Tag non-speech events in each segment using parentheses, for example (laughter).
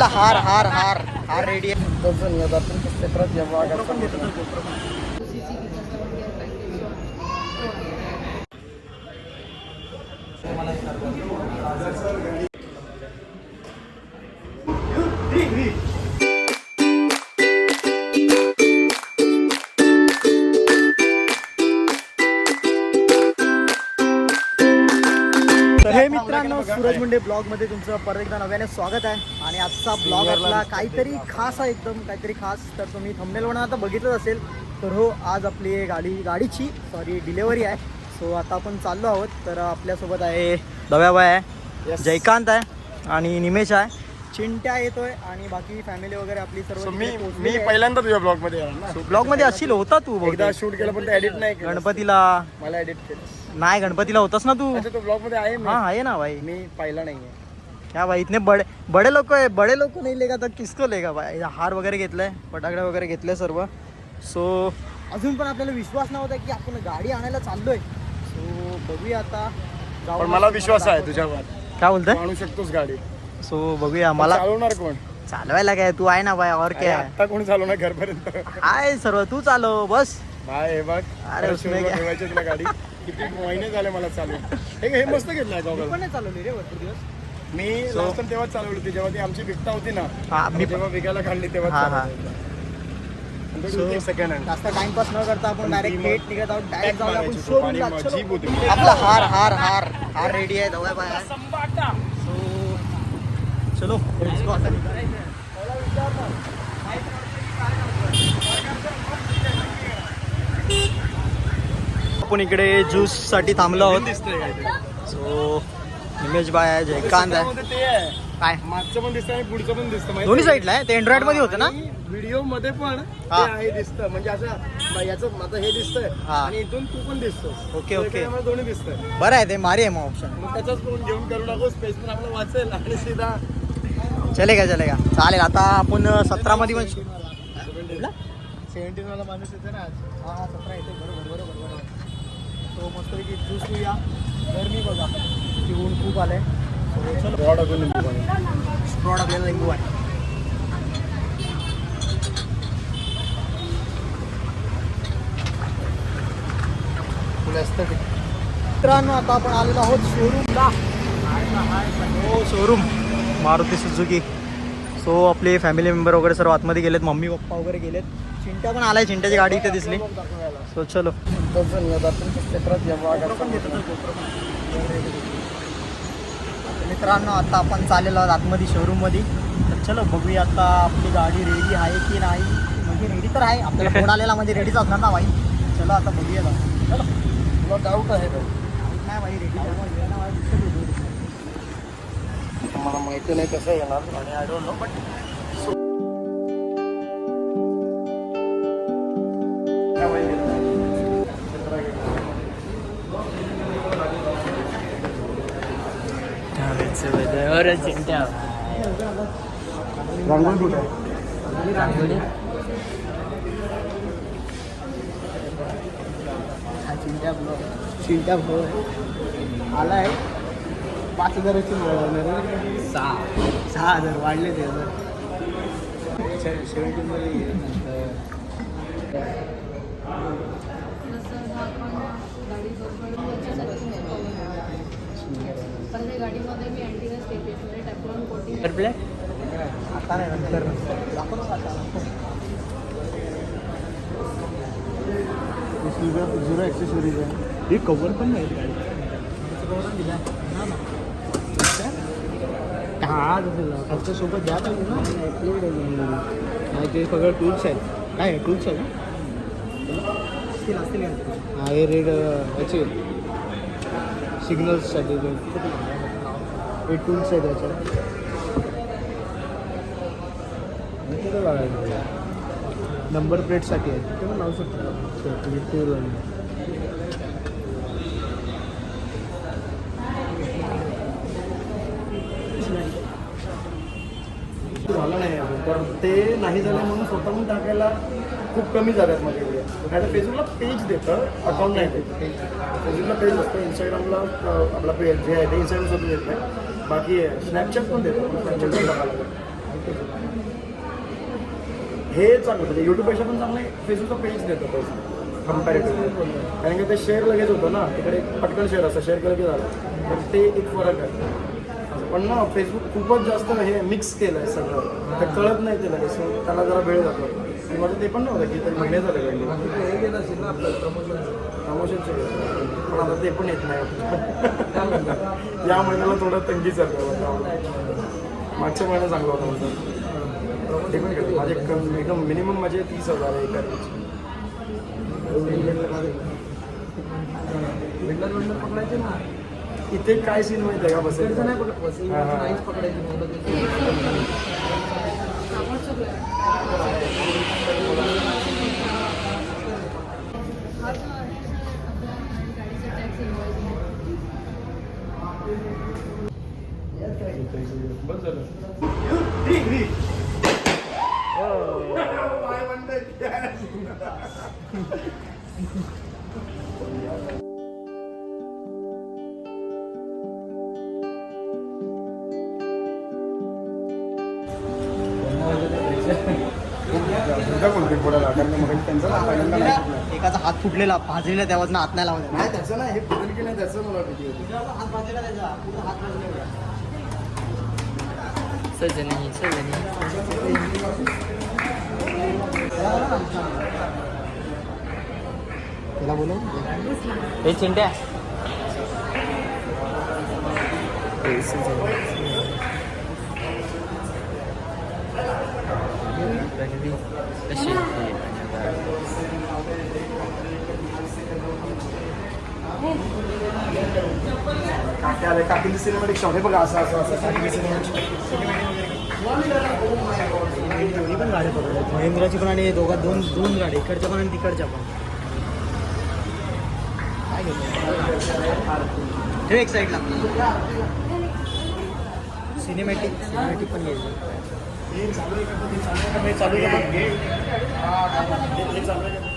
आपला हार हार हार. हार रेडी आहे सूरज मुंडे ब्लॉगमध्ये तुमचं परत एकदा नव्याने स्वागत आहे. आणि आजचा ब्लॉग आपला काहीतरी खास आहे एकदम काहीतरी खास. तर तुम्ही थंबनेल म्हणून आता बघितलंच असेल तर हो आज आपली गाडी गाडीची सॉरी डिलेवरी आहे. सो आता आपण चाललो आहोत. तर आपल्यासोबत आहे दव्याबाई आहे जयकांत आहे आणि निमेश आहे. चिंट्या येतोय आणि बाकी फॅमिली वगैरे आपली सर्व मी मी पहिल्यांदा तुझ्या ब्लॉगमध्ये ब्लॉगमध्ये असशील होता तू एकदा. शूट केलं पण एडिट नाही गणपतीला. मला एडिट केलं. नाही गणपतीला होतास ना तू? अच्छा तो ब्लॉगमध्ये आहे मी. हाँ आहे ना भाई मी पाहिला नाहीये. क्या भाई इतने बड़े बड़े लोक आहे बड़े लोक नाही लेगा तर किसको लेगा भाई हार वगैरे घेतलाय फटाकडे वगैरे घेतले सर्व. सो अजून पण आपल्याला विश्वास नव्हता की आपण गाडी आणायला चाललोय. सो बघूया आता. जाऊन पण मला विश्वास आहे तुझ्यावर. काय बोलतोय? आणू शकतोस गाडी. सो बघूया मला चालवणार कोण? चालवायला काय? तू आहे ना भाई और अरे, क्या आता कोण चालवणार घरपर्यंत? आहे सर्व तू चालव बस. बाय हे बघ. अरे, मला उसमें showroom ला क्या? ठेवायची तुला गाडी. किती महिने झाले मला चालू हे हे मस्त घेतलाय गॉगल नाही चालवली रे भरपूर दिवस मी लास्ट टाइम तेव्हाच चालवली होती जेव्हा ती आमची विकता होती ना हा मी जेव्हा विकायला काढली हा, तेव्हा हा. सेकंड हँड जास्त टाइमपास न करता आपण डायरेक्ट थेट निघत आहोत डायरेक्ट जाऊया आपण मारायची showroom आणि ला. मग चलो. जीप होती. आपला हार हार हार हार रेडी आहे बाय चलो let's go आता निघा. आपण इकडे ज्यूससाठी थांबलो आहोत. सो निमेश बाय आहे जयकांत आहे. काय? मागचं पण दिसतं आणि पुढचं पण दिसतं दोन्ही साईडला आहे? ते अँड्रॉइडमध्ये होतं ना? व्हिडिओमध्ये पण हा. दिसतं. म्हणजे असं याचं आता हे दिसतंय. हा. आणि इथून तू पण दिसतोस. Okay, okay. दोन्ही दिसतंय. बरं आहे ते मारी आहे मग ऑप्शन मग त्याचाच फोन घेऊन करू नको. स्पेस पण आपला वाचेल आणि सीधा. चलेगा चलेगा. चालेल आता आपण सतरा मध्ये पण सेव्हन्टीन वाला. माणूस येतो ना आज. हा हा सतरा येते तो मस्तपैकी ज्यूस पिऊया. गरमी बघा. ती ऊन खूप आलंय. So, चलो. रॉड अजून लिंबू पाणी. स्ट्रॉड आपल्याला लिंबू आहे. मित्रांनो आता आपण आलेलो आहोत शोरूमला हो शोरूम मारुती सुझुकी सो आपले फॅमिली मेंबर वगैरे सर्व आतमध्ये गेलेत. मम्मी पप्पा वगैरे गेलेत. चिंट्या पण आलाय चिंट्याची गाडी इथे दिसली. सो चलो. मित्रांनो आता आपण चाललेलो आहोत आतमध्ये शोरूममध्ये तर चलो बघूया आता आपली गाडी रेडी आहे की नाही. म्हणजे रेडी तर आहे. आपल्याला फोन आलेला म्हणजे रेडीच असणार ना भाई? चलो आता बघूया. चलो. तुला डाऊट आहे का? नाही भाई रेडी मला माहिती नाही कसं येणार. आणि I don't know but Chintya blow आलाय. पाच हजाराची मिळवणार सहा. सहा हजार वाढले ते. हजार सेवन्टीनमध्ये पण गाडीमध्ये मी अँटीनस केली म्हणजे टॅपलॉन कोटिंग आता नाही ना आता. झिरो ॲक्सेसरीज आहे हे कवर पण नाही गाडी हा जसं आमच्यासोबत द्या पाहिजे ना ते सगळं टूल्स आहेत. काय टूल्स आहे ना? हे रेड याचे. सिग्नल्ससाठी हे टूल्स आहेत याच्यात नंबर प्लेटसाठी आहे. ते लावू शकतो झालं नाही अजून तर ते नाही झालं म्हणून स्वतःहून टाकायला खूप कमी जागात माझ्याकडे. नाही तर फेसबुकला पेज देतं अकाउंट नाही देत. फेसबुकला पेज असतं इंस्टाग्रामला आपला पेज जे आहे ते इंस्टाग्राम स्वतः देत नाही. बाकी स्नॅपचॅट पण देतं स्नॅपचॅट पण लागतं. हे चांगलं म्हणजे युट्यूबपेक्षा पण चांगलं आहे फेसबुकचा पेज देतं पैसे. कम्पॅरेटिव्ह कारण की ते शेअर लगेच होतं ना तिकडे पटकन शेअर असतं शेअर केलं की झालं. तर ते एक फरक आहे. असं पण ना फेसबुक खूपच जास्त हे मिक्स केलं आहे सगळं. तर कळत नाही ते लगेच त्याला जरा वेळ जातो. आणि माझं ते पण नव्हतं की ते महिने झाले हे गेलं असेल ना आपलं प्रमोशन प्रमोशनचे पण आता ते पण येत नाही. (laughs) या महिन्याला थोडं तंगी चाललं मागच्या महिन्यात चांगलं होतं म्हणतात ते पण केलं माझे कम एकदम मिनिमम माझे तीस हजार आहे एका विंडर बिल्डर पकडायचे ना इथे काय सीन माहिती आहे का बसेल नाही पकड वसई नाहीच पकडायची मुलं त्याची. समोरचं plan. हा जो आहे आपला गाडीचा टॅक्स इन्व्हॉइस बस झालं कोणते पुढे कारण मग त्यांचा ना पहिल्यांदा नाही फुटला. एकाचा हात फुटलेला भाजलेला त्यावर हात नाही लावला नाही त्याचं नाही हे फुटेल की नाही त्याचं मला भीती होती. हात भाजलेला त्याचा. पूर्ण हात भाजलेला सजनी सजनी. त्याला बोलव हे चिंट्या कशी काकी सिनेमॅटिक शॉट हे बघा असं असं असं काकीचे सिनेमॅटिक दोन्ही पण गाडी पकडल्या महेंद्राची पण आणि दोघा दोन दोन गाडी. इकडच्या पण आणि तिकडच्या पण. काय ठेव एक साईडला सिनेमॅटिक सिनेमॅटिक पण घ्यायचं हे चालू आहे का? ते चालू आहे का? हे चालू आहे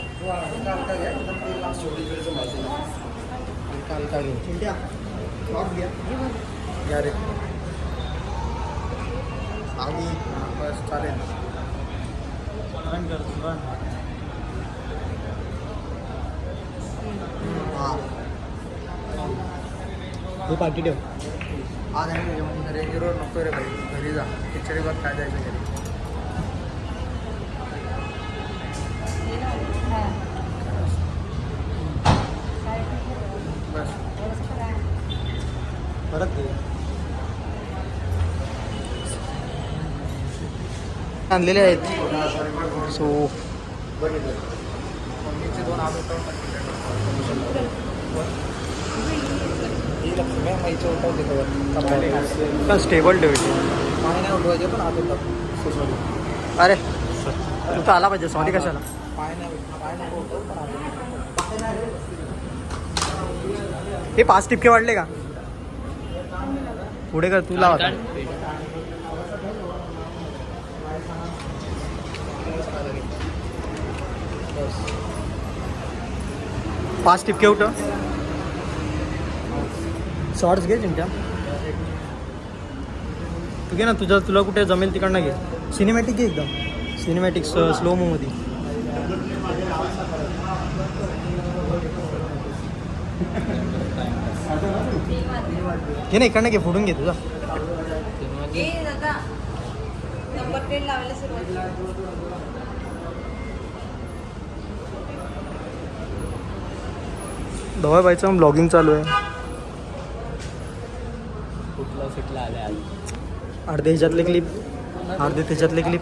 हे पाठी ठेव. आज आहे रेंज रोड नको रे भाई. घरी जा. खिचडी भात काय जायचं घरी. बस. परत घे आणलेले आहेत. सो. बघितलं. पाणी नाही उठवायचे पण हात होतात अरे तू तर आला पाहिजे सॉरी कशाला पाय नाही पाय नाही. हे पाच टिपके वाढले का पुढे कर तू लाव. पाच टिपके उठ शॉर्ट्स घे चिंट्या तू घे ना तुझं तुला कुठे जमेल तिकडनं घे. सिनेमॅटिक घे एकदम. सिनेमॅटिक स्लो मध्ये. घे ना इकडनं घे फोडून घे तुझा. धवळबाईचं ब्लॉगिंग चालू आहे. आले आज. अर्धे ह्याच्यातले क्लिप अर्धे त्याच्यातले क्लिप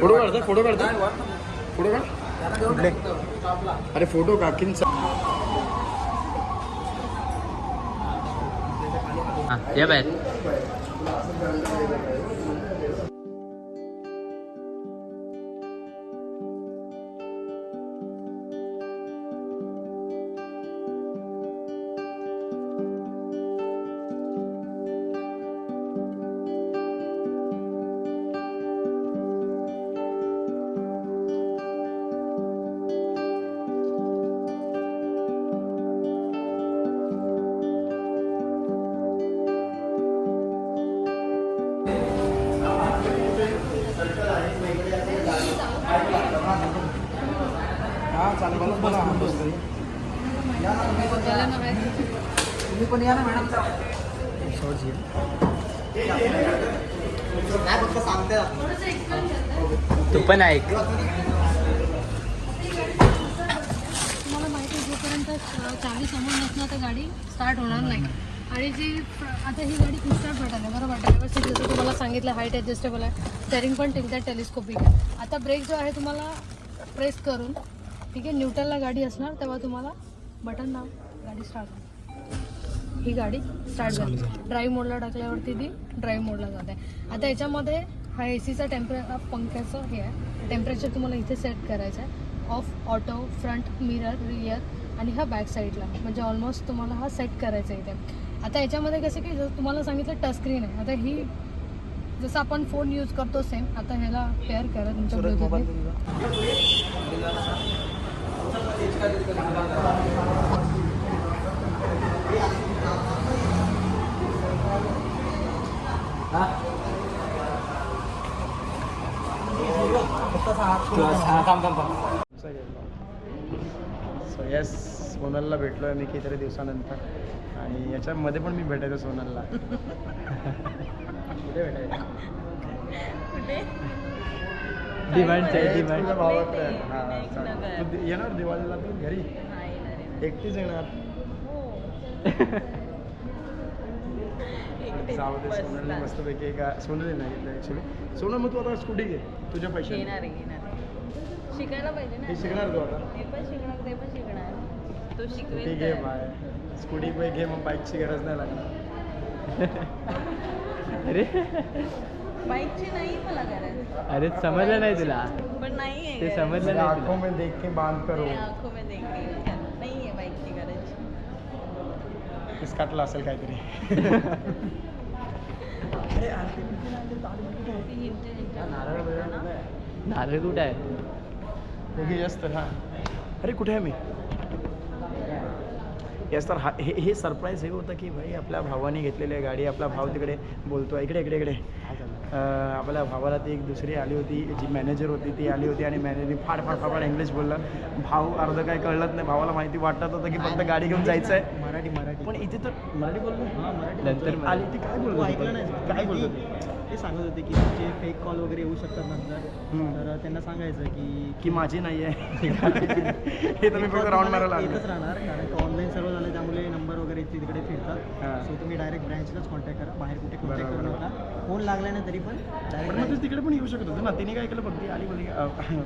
फोटो काढता फोटो काढता फोटो काढ. कुठले? अरे फोटो काकींचा. हां या बाहेर पण ऐक तुम्हाला माहिती आहे जोपर्यंत अ, चावी समोर नसणार तर गाडी स्टार्ट होणार नाही. आणि जी आता ही गाडी स्टार्ट आहे बरोबर ड्रायव्हर सीट जसं तुम्हाला सांगितलं हाईट ॲडजस्टेबल आहे. स्टेरिंग पण टिकतात टेलिस्कोपिक आहे. आता ब्रेक जो आहे तुम्हाला प्रेस करून ठीक आहे न्यूट्रलला गाडी असणार तेव्हा तुम्हाला बटन दाब गाडी स्टार्ट होईल ही गाडी स्टार्ट झाली. ड्राईव्ह मोडला टाकल्यावरती ती ड्राईव्ह मोडला जाते. आता याच्यामध्ये हा ए सीचा टेम्परे पंख्याचं हे आहे. टेम्परेचर तुम्हाला इथे सेट करायचं आहे. Off auto front mirror rear आणि हा बॅक साईडला म्हणजे ऑलमोस्ट तुम्हाला हा सेट करायचा आहे इथे. आता याच्यामध्ये कसं की जसं तुम्हाला सांगितलं टच स्क्रीन आहे. आता ही जसं आपण फोन यूज करतो सेम आता ह्याला पेअर करा तुमच्या ब्लूटूथने सो येस सोनलला भेटलो आहे मी कितीतरी दिवसानंतर. आणि याच्यामध्ये पण मी भेटायचो सोनलला. कुठे भेटायचं? डिमांडचं आहे, हे डिमांड. तुझ्या भावाचं आहे. हा, चालेल. तू दि- येणार दिवाळीला तू घरी? एकटीच येणार? (laughs) जाऊ दे सोनलने मस्तपैकी एका सोनली नाही ॲक्च्युली सोनल मग तू आता स्कूटी घे तुझ्या पैसे घेणार आहे घेणार आहे. शिकायला पाहिजे ना. हे शिकणार तू आता. हे पण शिकणार ते पण शिकणार. तो स्कूटी शिकवेल घे तर. बाय. स्कूटी पे घे मग बाईकची गरज नाही लागणार. (laughs) अरे. बाईकची नाही मला गरज. अरे समजलं नाही तुला. पण नाही आहे ते गरज. समजलं मेरे नाही आंखों तुला. में देख के बांध करो ते आंखों में देखते नाही. आहे बाईकची गरज. किस काटला असेल काहीतरी. (laughs) नारळ कुठं आहे? तर हा. अरे कुठे आहे मी? यस तर हा हे हे सरप्राईज हे होतं की भाई आपल्या भावाने घेतलेली आहे गाडी आपला भाव तिकडे बोलतो इकडे इकडे इकडे. आपल्या भावाला ती एक दुसरी आली होती जी मॅनेजर होती ती आली होती आणि मॅनेजर फाड फाड फाड इंग्लिश बोलला. भाव अर्ध काही कळलंच नाही. भावाला माहिती वाटत होतं की फक्त गाडी घेऊन जायचं आहे मराठी मराठी. पण इथे तर मराठी बोललो. हां मराठी नंतर आली ती काय बोलत? ऐकलं नाही काय बोलत ती- सांगत होते की तुमचे फेक कॉल वगैरे येऊ शकतात नंतर. तर त्यांना सांगायचं की की माझी नाही आहे. (laughs) हे मी फक्त राऊंड मारायला येतच राहणार कारण का ऑनलाईन सर्व झालं त्यामुळे नंबर वगैरे तिकडे फिरतात. सो तुम्ही डायरेक्ट ब्रँचलाच कॉन्टॅक्ट करा बाहेर कुठे कॉन्टॅक्ट करू. नका. फोन लागला नाही तरी पण पण डायरेक्ट मग ते तिकडे पण येऊ शकत होतं ना? तिने काय केलं फक्त ती आली बोलली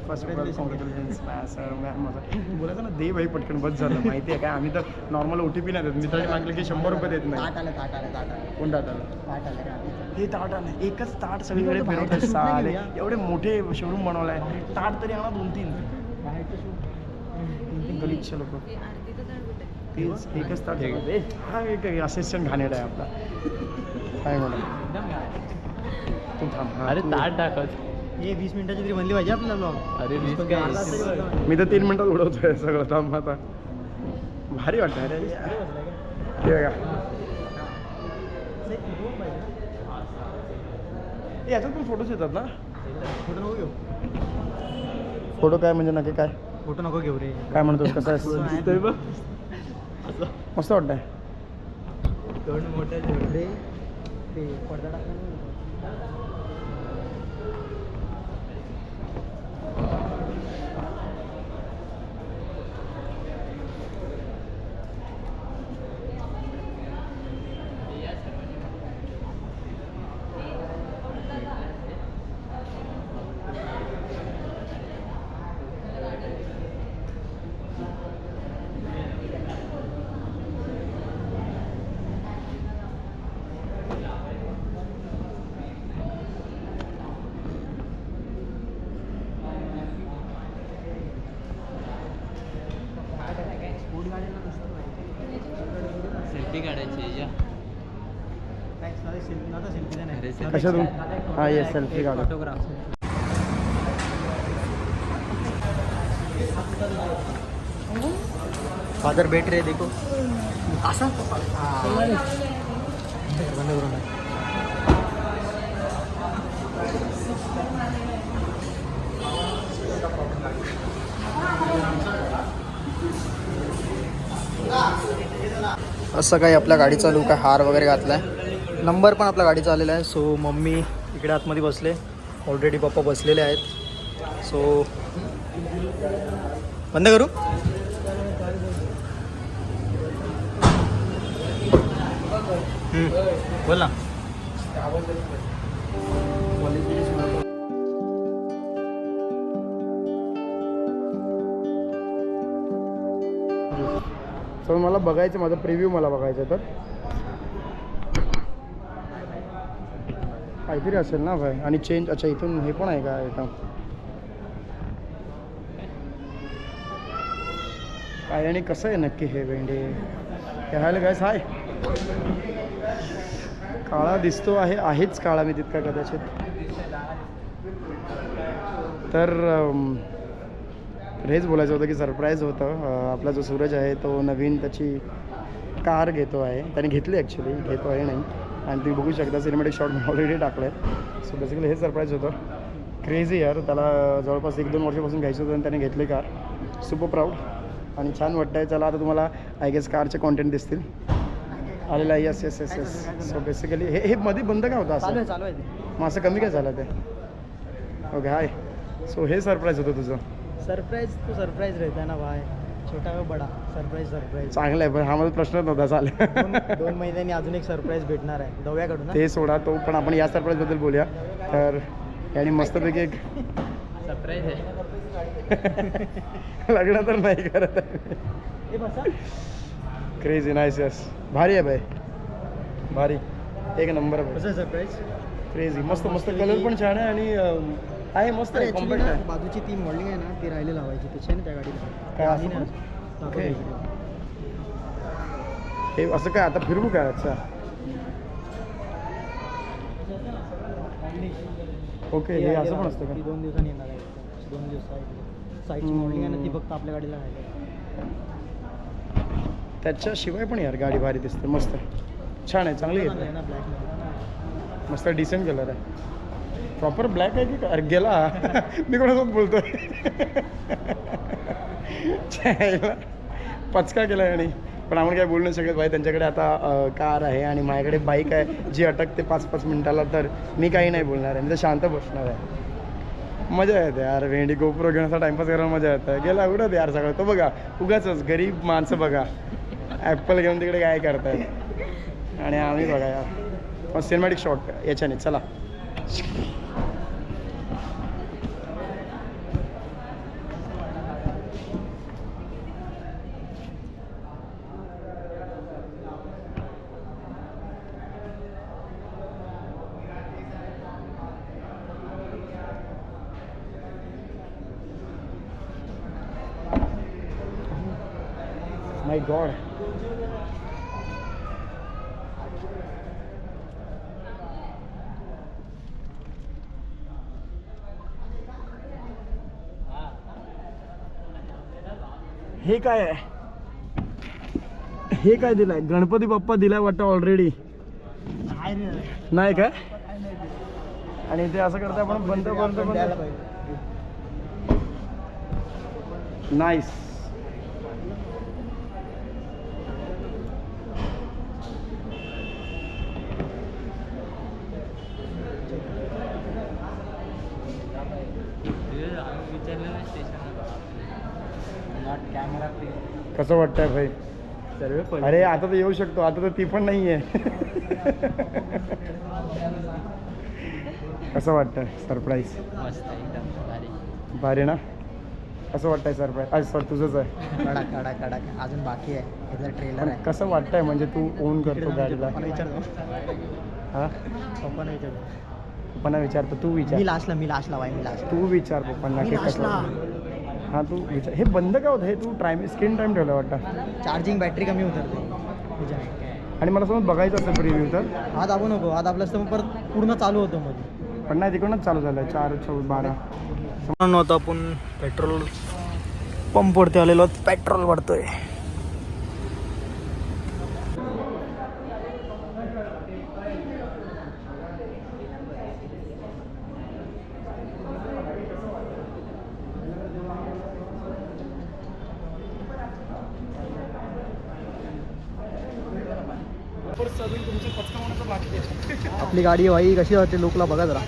first of all congratulations sir ma'am माझं बोलायचं ना दे भाई पटकन बस झालं माहिती आहे काय? आम्ही तर नॉर्मल ओ टी पी नाही देत. मित्राने मागले की शंभर रुपये देत नाही. ताट आलं ताट आलं ताट आलं. कोण ताट आलं? ताट आलं रात्रीचं. हे ताट आलं. एकच ताट सगळीकडे फिरवत साले घेऊया. एवढे मोठे शोरूम बनवलाय. ताट तरी आणा दोन तीन. shoot. गलिच्छ लोक? तेच एकच ताट हा एक असिस्टंट घाणेरडा आहे आपला. काय म्हणा तू थांब. हा, अरे तू- ताट दाखवत हे वीस मिनिटाची तरी बनली पाहिजे आपला ब्लॉग अरे वीस काय. मी तर तीन मिनिटात उडवतोय सगळं थांब आता. भारी वाटतं अरे बसलाय का? हे? हे याच्यात पण फोटोज येतात ना? फोटो नको घेऊ. फोटो काय म्हणजे नक्की काय? फोटो नको घेऊ रे. काय म्हणतोस? कसं आहे. बघ. मस्त वाटतंय. दोन मोठे झेंडे ते पडदा कशातून? सेल्फी काढा फादर बैठ रहे देखो. असं? काही आपल्या गाडीचा लुक आहे हार वगैरे घातलाय. नंबर पण आपल्या गाडीचा आलेला आहे. सो मम्मी इकडे आतमध्ये बसले. ऑलरेडी पप्पा बसलेले आहेत. सो बंद करू? बोल ना. तर मला बघायचं माझा प्रिव्ह्यू मला बघायचं तर. काहीतरी असेल ना भाई. आणि चेंज अच्छा इथून हे पण आहे का आयटम काय आणि कसं आहे नक्की हे भेंडे? काय हाय काय हाय काळा दिसतो आहे आहेच काळा मी तितका कदाचित. तर हेच बोलायचं होतं की सरप्राईज होतं. आपला जो सूरज आहे तो नवीन त्याची कार घेतो आहे. त्याने घेतली ॲक्च्युली घेतो आहे नाही. आणि तुम्ही बघू शकता सिनेमॅटिक शॉट मी ऑलरेडी टाकलं आहे सो बेसिकली हे सरप्राईज होतं. क्रेझी यार त्याला जवळपास एक दोन वर्षापासून घ्यायचं होतं आणि त्याने घेतली कार सुपर प्राऊड आणि छान वाटतं आहे चला आता तुम्हाला आय गेस कारचे कॉन्टेंट दिसतील. आलेला yes yes yes yes so basically हे हे मध्ये बंद का होतं असं? चालू आहे मग असं कमी काय झालं ते? ओके हाय सो हे सरप्राईज होतं तुझं. सरप्राईज तो सरप्राईज रहता ना भाई. छोटा व बडा. सरप्राईज सरप्राईज चांगलं आहे पण हा माझा प्रश्नच नव्हता दोन चालेल. दोन महिन्यांनी अजून एक सरप्राईज भेटणार आहे. दव्याकडून ना ते सोडा तो पण आपण या सरप्राईजबद्दल बोलूया. तर याने मस्तपैकी एक सरप्राईज आहे. (laughs) लग्न तर नाही करत. हे बसा. क्रेझी नाईस यस भारी आहे भाई. भारी. एक नंबर कसं सरप्राईज क्रेझी मस्त मस्त कलर पण छान आहे आणि अं, आहे मस्त आहे कॉम्पॅक्ट आहे बाजूची ती मॉडेलिंग आहे ना ती राहिली लावायची त्याची आहे ना त्या गाडीला काय असं ना. इकडे. हे असं काय आता फिरवू काय अच्छा ओके हे असं पण. असतं ती का दोन दिवसांनी येणार आहे दोन दिवस साईडची. मॉडेलिंग आहे ना ती फक्त आपल्या गाडीला राहिली. त्याच्याशिवाय पण यार गाडी भारी दिसते मस्त छान आहे चांगली आहे मस्त डिसेंट कलर आहे प्रॉपर ब्लॅक आहे की अरे गेला. मी कोणासोबत बोलतोय? पचका केला आणि. पण आपण काय बोलू नाही शकत भाई. त्यांच्याकडे आता कार आहे आणि माझ्याकडे बाईक आहे. जी अटकते पाच पाच मिनिटाला तर मी काही नाही बोलणार आहे. मी तर शांत बसणार आहे. मजा येते यार. भेंडी गोप्रो घेऊन असा टाइमपास करायला मजा येते. गेला उडत यार सगळं. तो बघा उगाच गरीब माणसं बघा. ॲपल घेऊन तिकडे काय करतायत? आणि आम्ही बघा यार. सिनेमॅटिक शॉट याच्याने. चला. गॉड हे काय आहे? हे काय दिलाय? गणपती बाप्पा दिलाय वाटतं ऑलरेडी नाही काय आणि ते असं करता आपण बंद बंद बंद. नाईस कसं वाटतंय भाई. सर्व अरे आता तर येऊ शकतो. आता तर ती पण नाही आहे कसं वाटतंय? सरप्राईज भारी. ना? कसं वाटतंय सरप्राईज आज सर तुझंच आहे. कडक कडक कडक. अजून बाकी आहे. ट्रेलर आहे. कसं वाटतंय? म्हणजे तू ओन करतो गाडीला. हा? विचारतो? पप्पांना विचारतो? तू मी विचार लास्टला मी लास्टला वाय मी लास्ट तू विचार पप्पांना मी हा तू विचार. हे बंद का होतं? हे तू टाइम स्क्रीन टाइम ठेवलं वाटतं? चार्जिंग बॅटरी कमी उतरते. आणि मला समज बघायचं असेल रिव्ह्यू तर? हात दाबू नको. हात दाबलं असतं मग परत पूर्ण चालू होतं मध्ये पण नाही तिकडूनच चालू झालं चार चौदा बारा. नव्हतं आपण पेट्रोल पंपवरती आलेलो आहोत. पेट्रोल भरतोय. पेपर्स अजून तुमचे पचका होण्याचं बाकी आहे. आपली गाडी भाई कशी होते लुकला बघा जरा.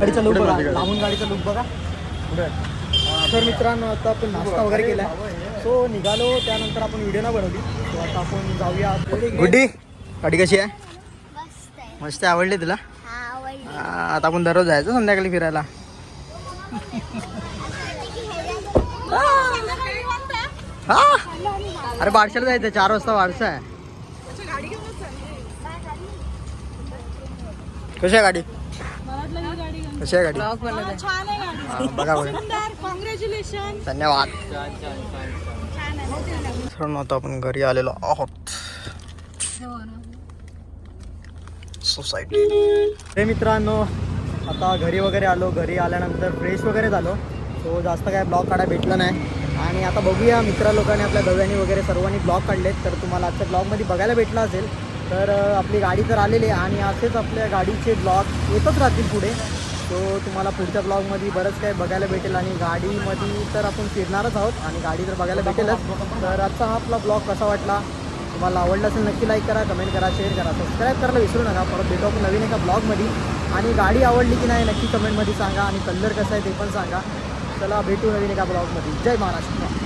गाडीचा लुक बघा लांबून गाडीचा लुक बघा. तर मित्रांनो आता आपण नाश्ता वगैरे केला सो निघालो त्यानंतर आपण व्हिडिओ ना बनवली. सो आता आपण जाऊया. गुड्डी गाडी कशी आहे? मस्त आवडली तुला? आता आपण दररोज जायचं संध्याकाळी फिरायला. हा. अरे बारशाला जायचं चार वाजता बारसा आहे. कशी आहे गाडी? कशी आहे गाडी? बघा बघा. कॉंग्रॅच्युलेशन धन्यवाद. आता आपण घरी आलेलो आहोत. सोसायटी हे मित्रांनो आता घरी वगैरे आलो. घरी आल्यानंतर फ्रेश वगैरे झालो. सो जास्त काय ब्लॉग काढायला भेटलं नाही. आणि आता बघूया मित्र लोकांनी आपल्या गव्यानी वगैरे सर्वांनी ब्लॉग काढलेत. तर तुम्हाला आजच्या ब्लॉगमध्ये बघायला भेटलं असेल. तर आपली गाडी तर आलेली आहे. आणि असेच आपल्या गाडीचे ब्लॉग येतच राहतील पुढे. सो तुम्हाला पुढच्या ब्लॉगमध्ये बरंच काही बघायला भेटेल आणि गाडीमध्ये तर आपण फिरणारच आहोत आणि गाडी तर बघायला भेटेलच तर आजचा हा आपला ब्लॉग कसा वाटला? तुम्हाला आवडला असेल नक्की लाईक करा कमेंट करा शेअर करा सबस्क्राईब करायला विसरू नका. परत भेटू आपण नवीन एका ब्लॉगमध्ये. आणि गाडी आवडली की नाही नक्की कमेंटमध्ये सांगा आणि कलर कसा आहे ते पण सांगा. चला भेटू नवीन एका ब्लॉगमध्ये. जय महाराष्ट्र.